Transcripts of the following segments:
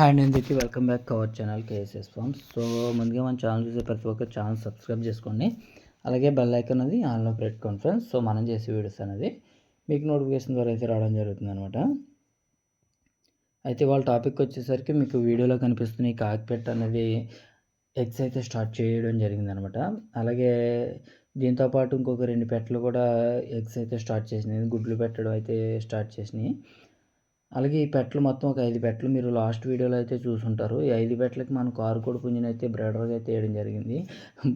Hi నేను Dikki welcome back to our channel KSS farms so ముందుగా మన channel చూసే ప్రతి ఒక్క ఛానల్ సబ్స్క్రైబ్ చేసుకోండి. అలాగే బెల్ ఐకాన్ అది ఆన్లో పెట్టుకోండి ఫ్రెండ్స్ సో మనం చేసే వీడియోస్ అనేది మీకు నోటిఫికేషన్ ద్వారా అయితే రావడం జరుగుతుంది అనమాట అయితే వాళ్ళ టాపిక్ వచ్చేసరికి మీకు వీడియోలో కనిపిస్తున్న ఈ కాక్పెట్ అనేది ఎగ్స్ అయితే స్టార్ట్ చేయడం జరిగింది అనమాట అలాగే దీంతోపాటు ఇంకొక రెండు పెట్టలు కూడా ఎగ్స్ అయితే స్టార్ట్ చేసినాయి. గుడ్లు పెట్టడం అయితే స్టార్ట్ చేసినాయి. అలాగే ఈ పెట్టలు మొత్తం ఒక ఐదు పెట్టలు మీరు లాస్ట్ వీడియోలో అయితే చూసుంటారు. ఈ ఐదు పెట్టలకి మనం కారు కూడా పుంజిని అయితే బ్రైడర్గా అయితే వేయడం జరిగింది.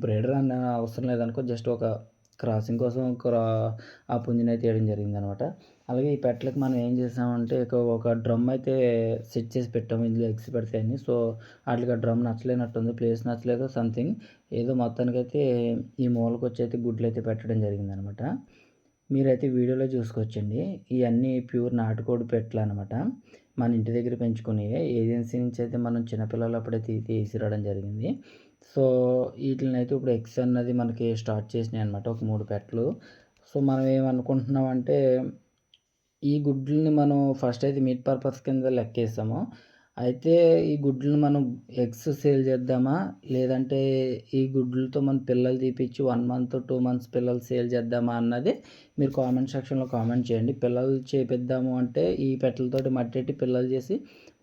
బ్రైడర్ అన్న అవసరం లేదనుకో జస్ట్ ఒక క్రాసింగ్ కోసం ఒక ఆ పుంజిని అయితే వేయడం జరిగింది అనమాట అలాగే ఈ పెట్టలకి మనం ఏం చేసామంటే ఒక డ్రమ్ అయితే సెట్ చేసి పెట్టాము. ఇందులో ఎగ్స్ పెడతాయని సో వాటికి ఆ డ్రమ్ నచ్చలేనట్టుంది ప్లేస్ నచ్చలేదు సంథింగ్. ఏదో మొత్తానికైతే ఈ మూలకు వచ్చి అయితే గుడ్లు అయితే పెట్టడం జరిగింది అనమాట మీరైతే వీడియోలో చూసుకోవచ్చండి. ఇవన్నీ ప్యూర్ నాటుకోడి పెట్టలు అనమాట మన ఇంటి దగ్గర పెంచుకునేవి ఏజెన్సీ నుంచి అయితే మనం చిన్నపిల్లలు అప్పుడైతే తీసుకురావడం జరిగింది. సో వీటిని అయితే ఇప్పుడు ఎక్స్ అన్నది మనకి స్టార్ట్ చేసినాయి అనమాట ఒక మూడు పెట్టలు. సో మనం ఏమనుకుంటున్నామంటే ఈ గుడ్లని మనం ఫస్ట్ అయితే మీట్ పర్పస్ కింద లెక్కేస్తాము. అయితే ఈ గుడ్లను మనం ఎగ్స్ సేల్ చేద్దామా? లేదంటే ఈ గుడ్లతో మనం పిల్లలు తీపిచ్చి వన్ మంత్ టూ మంత్స్ పిల్లలు సేల్ చేద్దామా అన్నది మీరు కామెంట్ సెక్షన్లో కామెంట్ చేయండి. పిల్లలు చేపిద్దాము అంటే ఈ పెట్టలతోటి మట్టెట్టి పిల్లలు చేసి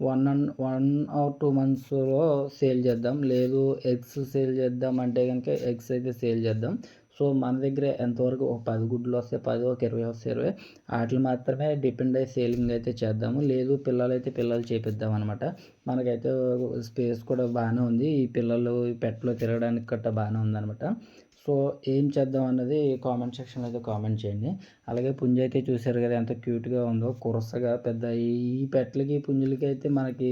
one and one or two మంత్స్లో సేల్ చేద్దాం. లేదు ఎగ్స్ సేల్ చేద్దాం అంటే కనుక ఎగ్స్ అయితే సేల్ చేద్దాం. సో మన దగ్గర ఎంతవరకు ఒక పది గుడ్లు వస్తే పది ఒక ఇరవై వస్తే ఇరవై వాటిని మాత్రమే డిపెండ్ అయ్యి సేలింగ్ అయితే చేద్దాము. లేదు పిల్లలు అయితే పిల్లలు చేపిద్దాం అనమాట మనకైతే స్పేస్ కూడా బాగానే ఉంది. ఈ పిల్లలు ఈ పెట్టలో తిరగడానికి గట్ట బాగానే ఉందనమాట సో ఏం చేద్దాం అన్నది కామెంట్ సెక్షన్లో అయితే కామెంట్ చేయండి. అలాగే పుంజ అయితే చూశారు కదా ఎంత క్యూట్గా ఉందో. కురసగా పెద్ద ఈ పెట్టలకి పుంజులకి అయితే మనకి